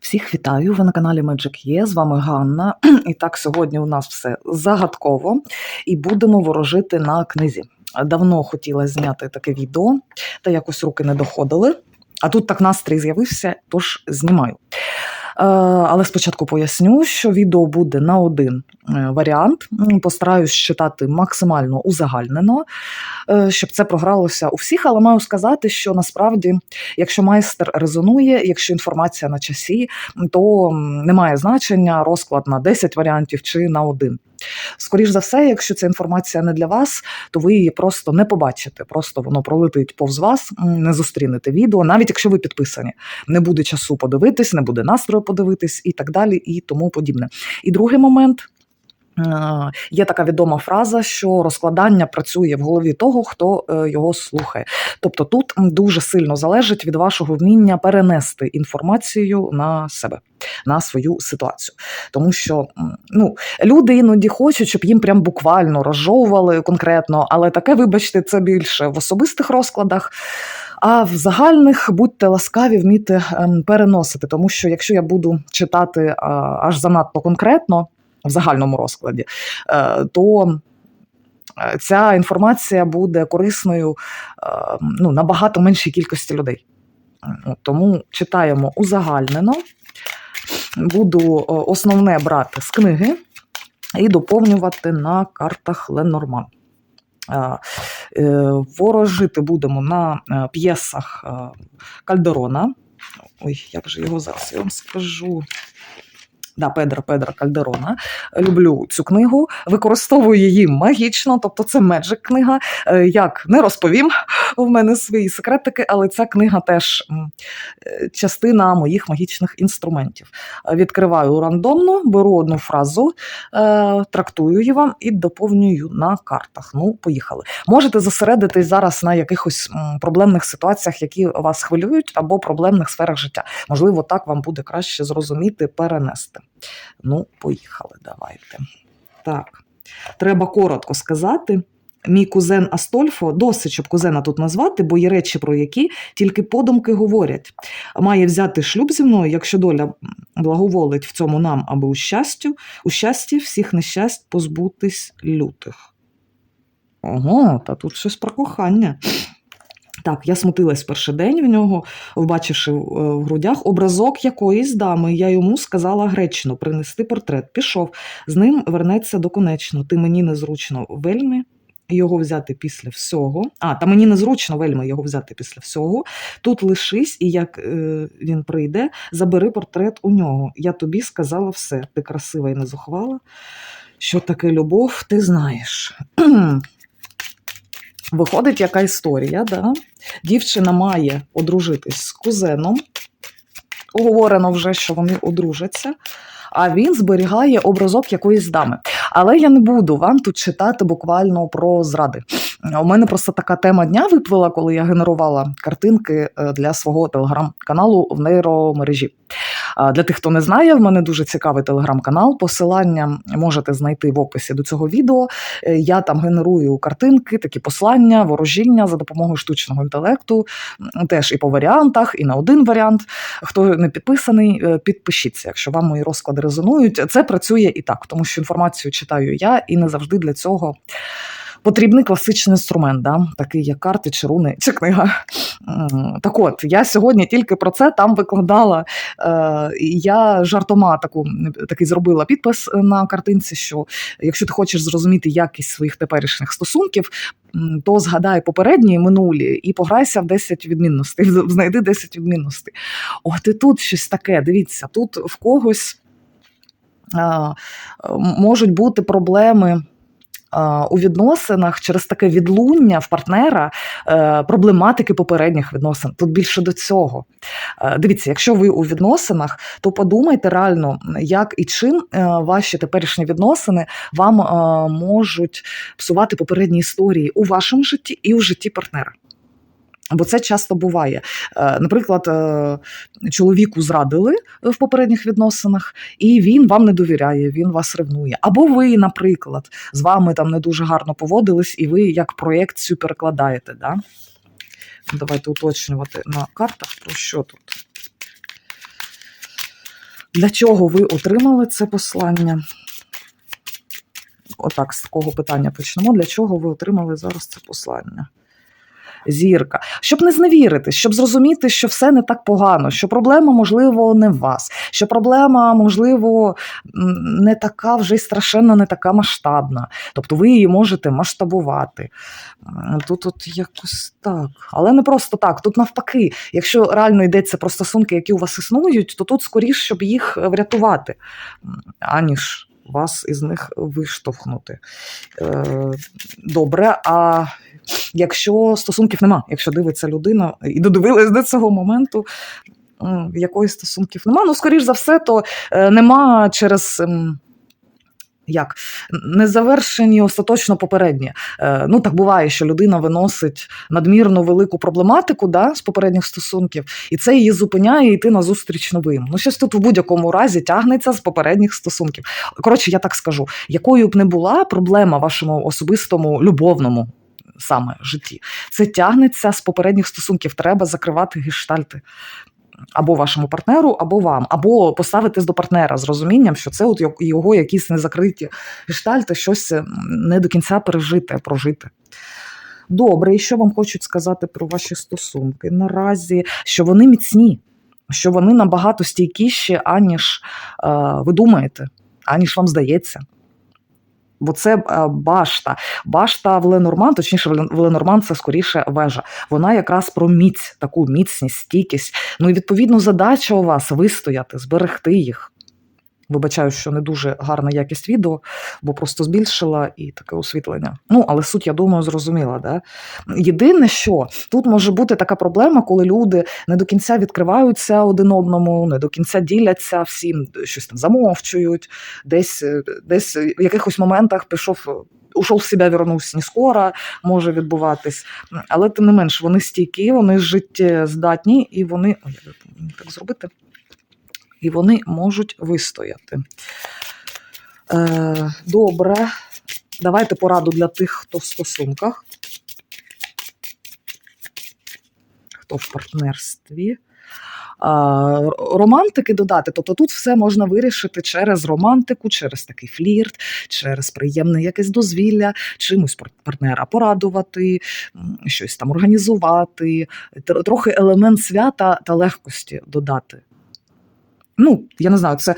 Всіх вітаю! Ви на каналі Magic Є. З вами Ганна. І так, сьогодні у нас все загадково і будемо ворожити на книзі. Давно хотіла зняти таке відео, та якось руки не доходили. А тут так настрій з'явився, тож знімаю. Е, Але спочатку поясню, що відео буде на один е, варіант. Постараюсь читати максимально узагальнено, е, щоб це програлося у всіх. Але маю сказати, що насправді, якщо майстер резонує, якщо інформація на часі, то немає значення розклад на 10 варіантів чи на один. Скоріш за все, якщо ця інформація не для вас, то ви її просто не побачите. Просто воно пролетить повз вас, не зустрінете відео, навіть якщо ви підписані. Не буде часу подивитись, не буде настрою подивитись і так далі, і тому подібне. І другий момент. Е, Є така відома фраза, що розкладання працює в голові того, хто е, його слухає. Тобто тут дуже сильно залежить від вашого вміння перенести інформацію на себе, на свою ситуацію. Тому що ну, люди іноді хочуть, щоб їм прям буквально розжовували конкретно, але таке, вибачте, це більше в особистих розкладах. А в загальних будьте ласкаві, вмійте ем, переносити, тому що якщо я буду читати аж занадто конкретно в загальному розкладі, е, то е, ця інформація буде корисною е, ну, набагато меншій кількості людей. Тому читаємо узагальнено. Буду основне брати з книги і доповнювати на картах Ленорман. Ворожити будемо на п'єсах Кальдерона. Ой, як же його зараз я вам скажу. Да, Педро Педро Кальдерона. Люблю цю книгу, використовую її магічно, тобто це меджик книга. Е, Як не розповім, в мене свої секретики, але ця книга теж е, частина моїх магічних інструментів. Е, Відкриваю рандомно, беру одну фразу, трактую її вам і доповнюю на картах. Ну, поїхали. Можете зосередитись зараз на якихось проблемних ситуаціях, які вас хвилюють, або проблемних сферах життя. Можливо, так вам буде краще зрозуміти, перенести. Ну, поїхали, давайте. Так, треба коротко сказати. Мій кузен Астольфо, досить, щоб кузена тут назвати, бо є речі, про які тільки подумки говорять. Має взяти шлюб зі мною, якщо доля благоволить в цьому нам, аби у щастю, у щасті всіх нещасть позбутись лютих. Ого, та тут щось про кохання. Так, я смутилась перший день в нього, вбачивши е, в грудях образок якоїсь дами. Я йому сказала гречно принести портрет. Пішов. З ним вернеться доконечно. Ти мені незручно вельми його взяти після всього. А, та мені незручно вельми його взяти після всього. Тут лишись, і як е, він прийде, забери портрет у нього. Я тобі сказала все. Ти красива і не зухвала. Що таке любов, ти знаєш. Виходить, яка історія, да? Дівчина має одружитись з кузеном. Уговорено вже, що вони одружаться, а він зберігає образок якоїсь дами. Але я не буду вам тут читати буквально про зради. У мене просто така тема дня виплила, коли я генерувала картинки е, для свого телеграм-каналу в нейромережі. Для тих, хто не знає, в мене дуже цікавий телеграм-канал. Посилання можете знайти в описі до цього відео. Е, Я там генерую картинки, такі послання, ворожіння за допомогою штучного інтелекту, теж і по варіантах, і на один варіант. Хто не підписаний, е, підпишіться, якщо вам мої розклади резонують. Це працює і так, тому що інформацію читаю я, і не завжди для цього. Потрібний класичний інструмент, да? такий як карти, чи руни, чи книга. Так от, я сьогодні тільки про це там викладала. Е, я жартома таку, такий зробила підпис на картинці, що якщо ти хочеш зрозуміти якість своїх теперішніх стосунків, то згадай попередні минулі і пограйся в 10 відмінностей, знайди 10 відмінностей. От і тут щось таке, дивіться, тут в когось а, можуть бути проблеми. А, У відносинах через таке відлуння в партнера е, проблематики попередніх відносин. Тут більше до цього. Е, Дивіться, якщо ви у відносинах, то подумайте реально, як і чим е, ваші теперішні відносини вам е, можуть псувати попередні історії у вашому житті і у житті партнера. Бо це часто буває. Е, Наприклад, е, чоловіку зрадили в попередніх відносинах, і він вам не довіряє, він вас ревнує. Або ви, наприклад, з вами там не дуже гарно поводились, і ви як проєкцію перекладаєте. Да? Давайте уточнювати на картах, про що тут. Для чого ви отримали це послання? Отак, з такого питання почнемо. Для чого ви отримали зараз це послання? Зірка, щоб не зневіритись, щоб зрозуміти, що все не так погано, що проблема, можливо, не в вас, що проблема, можливо, не така вже й страшенно не така масштабна. Тобто ви її можете масштабувати. Тут от якось так. Але не просто так. Тут навпаки, якщо реально йдеться про стосунки, які у вас існують, то тут скоріш, щоб їх врятувати, аніж вас із них виштовхнути. Е, Добре, а якщо стосунків нема, якщо дивиться людина і додивилась до цього моменту, якоїсь стосунків нема, ну, скоріш за все, то е, нема через. Як незавершені остаточно попередні. Е, ну так буває, що людина виносить надмірно велику проблематику да, з попередніх стосунків, і це її зупиняє йти на зустріч новим. Ну, щось тут в будь-якому разі тягнеться з попередніх стосунків. Коротше, я так скажу: якою б не була проблема вашому особистому любовному саме житті, це тягнеться з попередніх стосунків. Треба закривати гештальти. Або вашому партнеру, або вам, або поставитись до партнера з розумінням, що це от його якісь незакриті гештальти, щось не до кінця пережите, прожити. Добре, і що вам хочуть сказати про ваші стосунки? Наразі, що вони міцні, що вони набагато стійкіші, аніж е, ви думаєте, аніж вам здається. Бо це е, башта. Башта в Ленорман, точніше, в Ленорман це скоріше вежа. Вона якраз про міць, таку міцність, стійкість. Ну і відповідно задача у вас вистояти, зберегти їх. Вибачаю, що не дуже гарна якість відео, бо просто збільшила і таке освітлення. Ну, але суть, я думаю, зрозуміла. Да? Єдине, що тут може бути така проблема, коли люди не до кінця відкриваються один одному, не до кінця діляться всім, щось там замовчують, десь, е, десь в якихось моментах пішов. е, Ушов в себе, вернувся не скоро, може відбуватись. Але тим не менш, вони стійкі, вони життєздатні і вони. Ой, мені так зробити? І вони можуть вистояти. Е, добре. Давайте пораду для тих, хто в стосунках, хто в партнерстві. А, романтики додати, тобто тут все можна вирішити через романтику, через такий флірт, через приємне якесь дозвілля, чимось пар- партнера порадувати, щось там організувати, трохи елемент свята та легкості додати. Ну, я не знаю, це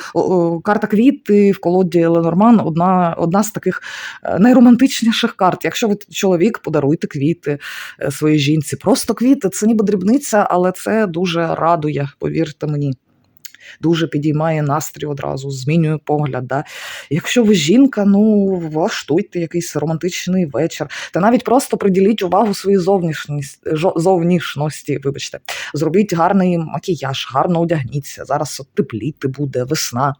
карта квіти в колоді Ленорман одна, одна з таких е, найромантичніших карт. Якщо ви чоловік, подаруйте квіти е, своїй жінці. Просто квіти це ніби дрібниця, але це дуже радує, повірте мені. Дуже підіймає настрій одразу, змінює погляд. Да? Якщо ви жінка, ну влаштуйте якийсь романтичний вечір. Та навіть просто приділіть увагу своїй зовнішності, вибачте. Зробіть гарний макіяж, гарно одягніться. Зараз тепліти буде, весна.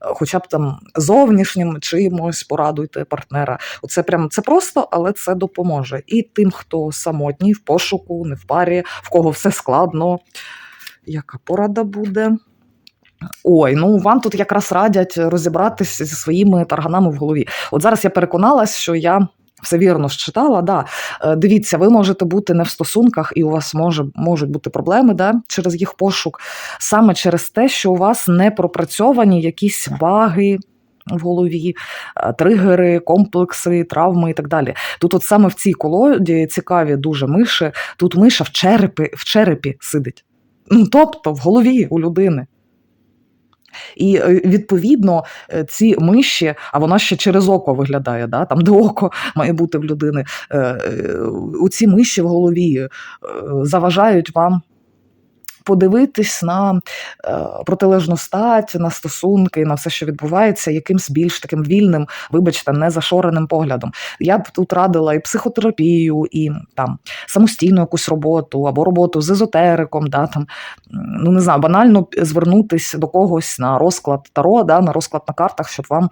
Хоча б там зовнішнім чимось порадуйте партнера. Оце прям це просто, але це допоможе. І тим, хто самотній, в пошуку, не в парі, в кого все складно. Яка порада буде? Ой, ну вам тут якраз радять розібратися зі своїми тарганами в голові. От зараз я переконалась, що я все вірно считала. Да. Е, Дивіться, ви можете бути не в стосунках, і у вас може, можуть бути проблеми да, через їх пошук, саме через те, що у вас не пропрацьовані якісь баги. В голові е, тригери, комплекси, травми і так далі. Тут, от саме в цій колоді цікаві дуже миші. Тут миша в черепі, в черепі сидить. Ну, тобто в голові у людини. І е, відповідно е, ці миші, а вона ще через око виглядає, да? там де око має бути в людини. е, У ці миші в голові заважають вам. Подивитись на е, протилежну стать, на стосунки, на все, що відбувається, якимсь більш таким вільним, вибачте, незашореним поглядом. Я б тут радила і психотерапію, і там самостійну якусь роботу, або роботу з езотериком, да, там, ну не знаю, банально звернутись до когось на розклад таро, да, на розклад на картах, щоб вам е,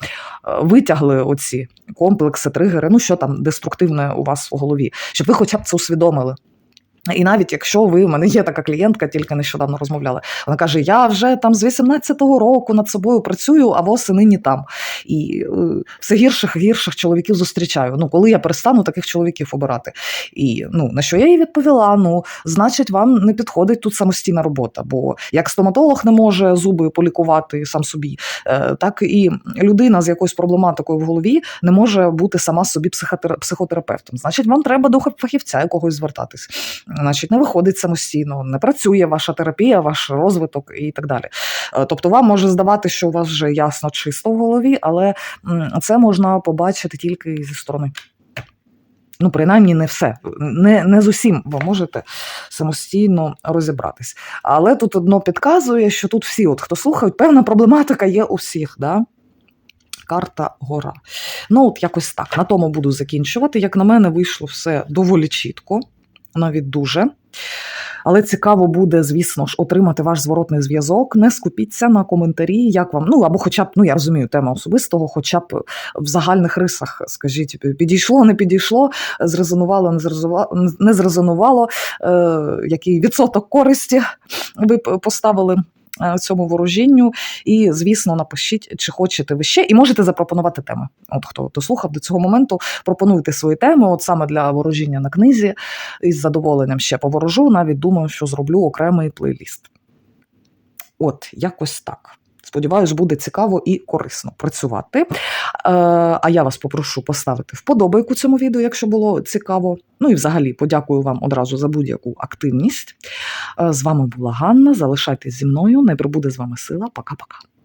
витягли оці комплекси, тригери, ну що там деструктивне у вас в голові, щоб ви хоча б це усвідомили. І навіть якщо ви, в мене є така клієнтка, тільки нещодавно розмовляли, вона каже: Я вже там з 18-го року над собою працюю, а воси нині там. І е, все гірших гірших чоловіків зустрічаю. Ну, коли я перестану таких чоловіків обирати. І ну, на що я їй відповіла: ну, значить, вам не підходить тут самостійна робота. Бо як стоматолог не може зуби полікувати сам собі, е, так і людина з якоюсь проблематикою в голові не може бути сама собі психотера- психотерапевтом. Значить, вам треба до фахівця якогось звертатись. Значить, не виходить самостійно, не працює ваша терапія, ваш розвиток і так далі. Е, Тобто, вам може здавати, що у вас вже ясно чисто в голові, але це можна побачити тільки зі сторони. Ну, принаймні, не все. Не, не з усім ви можете самостійно розібратись. Але тут одно підказує, що тут всі, от хто слухають, певна проблематика є у всіх. Да? Карта гора. Ну, от якось так. На тому буду закінчувати. Як на мене, вийшло все доволі чітко, навіть дуже. Але цікаво буде, звісно ж, отримати ваш зворотний зв'язок. Не скупіться на коментарі, як вам, ну або хоча б, ну я розумію, тема особистого, хоча б в загальних рисах, скажіть, підійшло, не підійшло, зрезонувало, не зрезонувало, не зрезонувало, е, який відсоток користі ви поставили цьому ворожінню. І, звісно, напишіть, чи хочете ви ще, і можете запропонувати теми. От хто дослухав до цього моменту, пропонуйте свої теми, от саме для ворожіння на книзі. Із задоволенням ще поворожу. Навіть думаю, що зроблю окремий плейліст. От, якось так. Сподіваюсь, буде цікаво і корисно працювати. Е, а я вас попрошу поставити вподобайку цьому відео, якщо було цікаво. Ну і взагалі подякую вам одразу за будь-яку активність. Е, з вами була Ганна. Залишайтесь зі мною. Не прибуде з вами сила. Пока-пока.